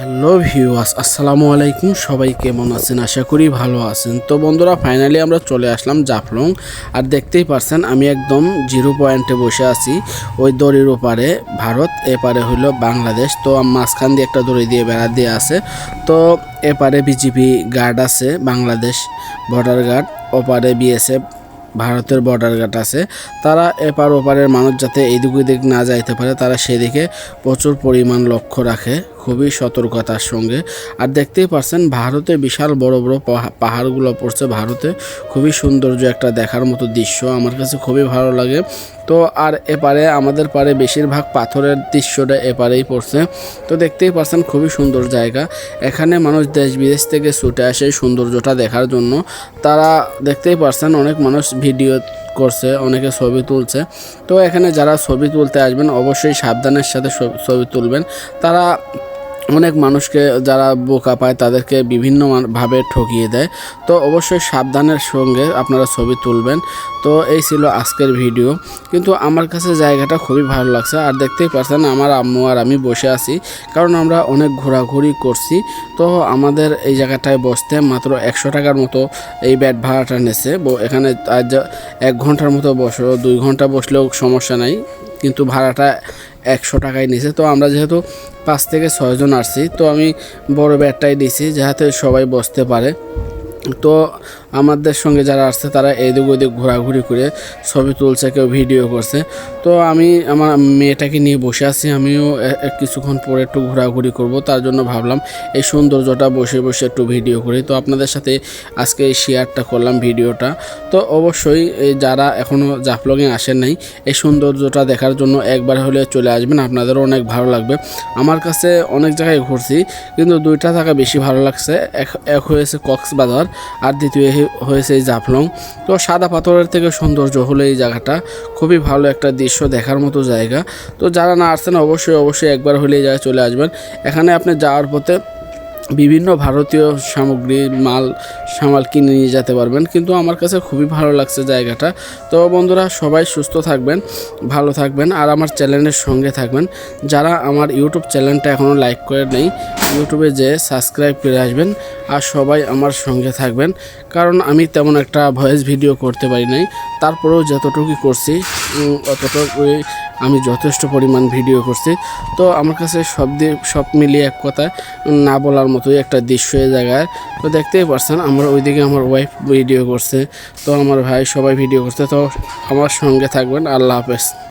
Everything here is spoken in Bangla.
হ্যালো ভিউয়ার্স, আসসালামু আলাইকুম। সবাই কেমন আছেন? আশা করি ভালো আছেন। তো বন্ধুরা ফাইনালি আমরা চলে আসলাম জাফলং। আর দেখতেই পারছেন, আমি একদম জিরো পয়েন্টে বসে আছি। ওই দড়ির ওপারে ভারত, এপারে হইল বাংলাদেশ। তো মাঝখান দিয়ে একটা দড়ি দিয়ে বেড়া দিয়ে আছে। তো এপারে বিজিপি গার্ড আছে, বাংলাদেশ বর্ডার গার্ড ওপারে বিএসএফ ভারতের বর্ডার গার্ড আছে। তারা এপার ওপারের মানুষ যাতে এইদিক ওইদিক না যাইতে পারে, তারা সেদিকে প্রচুর পরিমাণ লক্ষ্য রাখে। খুবই সতর্কতার সঙ্গে। আর দেখতেই পারছেন ভারতে বিশাল বড় বড় পাহা- পাহাড়গুলো পড়ছে ভারতে। খুবই সৌন্দর্য একটা দেখার মতো দৃশ্য। আমার কাছে খুবই ভালো লাগে। তো আর এপারে, আমাদের পারে বেশিরভাগ পাথরের দৃশ্যটা এপারেই পড়ছে। তো দেখতেই পারছেন খুবই সুন্দর জায়গা। এখানে মানুষ দেশ বিদেশ থেকে ছুটে আসে সৌন্দর্যটা দেখার জন্য। তারা দেখতেই পারছেন অনেক মানুষ ভিডিও করছে, অনেকে ছবি তুলছে। তো এখানে যারা ছবি তুলতে আসবেন, অবশ্যই সাবধানের সাথে ছবি তুলবেন। তারা অনেক মানুষকে যারা বোকা পায় তাদেরকে বিভিন্ন মান- ভাবে ঠকিয়ে দেয়। তো অবশ্যই সাবধানের সঙ্গে আপনারা ছবি তুলবেন। তো এই ছিল আজকের ভিডিও। কিন্তু আমার কাছে জায়গাটা খুবই ভালো লাগছে। আর দেখতেই পাচ্ছেন আমার আম্মু আর আমি বসে আছি। কারণ আমরা অনেক ঘোরাঘুরি করছি। তো আমাদের এই জায়গাটায় বসতে মাত্র একশো টাকার মতো এই ব্যাট ভাড়াটা নেছে এখানে এক ঘণ্টার মতো বসো দুই ঘণ্টা বসলেও সমস্যা নাই। কিন্তু ভাড়াটা একশো টাকায় নিছে। তো আমরা যেহেতু পাঁচ থেকে ছয়জন আসছি, তো আমি বড় ব্যাটটাই দিছি যাতে সবাই বসতে পারে। তো আমাদের সঙ্গে যারা আসছে, তারা এদিক ওদিক ঘোরাঘুরি করে ছবি তুলছে, কেউ ভিডিও করছে। তো আমি আমার মেয়েটাকে নিয়ে বসে আছি, আমিও কিছুক্ষণ পরে একটু ঘোরাঘুরি করব। তার জন্য ভাবলাম এই সৌন্দর্যটা বসে বসে একটু ভিডিও করি। তো আপনাদের সাথে আজকে এই শেয়ারটা করলাম ভিডিওটা। তো অবশ্যই যারা এখনও জাফলংয়ে আসেন নাই, এই সৌন্দর্যটা দেখার জন্য একবার হলে চলে আসবেন। আপনাদেরও অনেক ভালো লাগবে। আমার কাছে অনেক জায়গায় ঘুরছি, কিন্তু দুইটা থাকা বেশি ভালো লাগছে। এক হয়েছে কক্সবাজার আর দ্বিতীয় হয়েছে জাফলং। তো সাদা পাথরের থেকে সৌন্দর্য হলো এই জায়গাটা। খুবই ভালো একটা দৃশ্য দেখার মতো জায়গা। তো যারা না আসছেন, অবশ্যই অবশ্যই একবার হলে এই জায়গায় চলে আসবেন। এখানে আপনি যাওয়ার পথে বিভিন্ন ভারতীয় সামগ্রী, মাল, সামাল কিনে নিয়ে যেতে পারবেন। কিন্তু আমার কাছে খুবই ভালো লাগছে জায়গাটা। তো বন্ধুরা, সবাই সুস্থ থাকবেন, ভালো থাকবেন, আর আমার চ্যানেলের সঙ্গে থাকবেন। যারা আমার ইউটিউব চ্যানেলটা এখনও লাইক করে নেই ইউটিউবে যে সাবস্ক্রাইব করে আসবেন আর সবাই আমার সঙ্গে থাকবেন। কারণ আমি তেমন একটা ভয়েস ভিডিও করতে পারি নাই। তারপরেও যতটুকু করছি অতটুকুই আমি যথেষ্ট পরিমাণ ভিডিও করছি। তো আমার কাছে সব দিয়ে, সব মিলিয়ে এক কথায় না বলার মতোই একটা দৃশ্য জায়গায়। তো দেখতেই পারছেন, আমার ওইদিকে আমার ওয়াইফ ভিডিও করছে। তো আমার ভাই সবাই ভিডিও করছে। তো আমার সঙ্গে থাকবেন। আল্লাহ হাফেজ।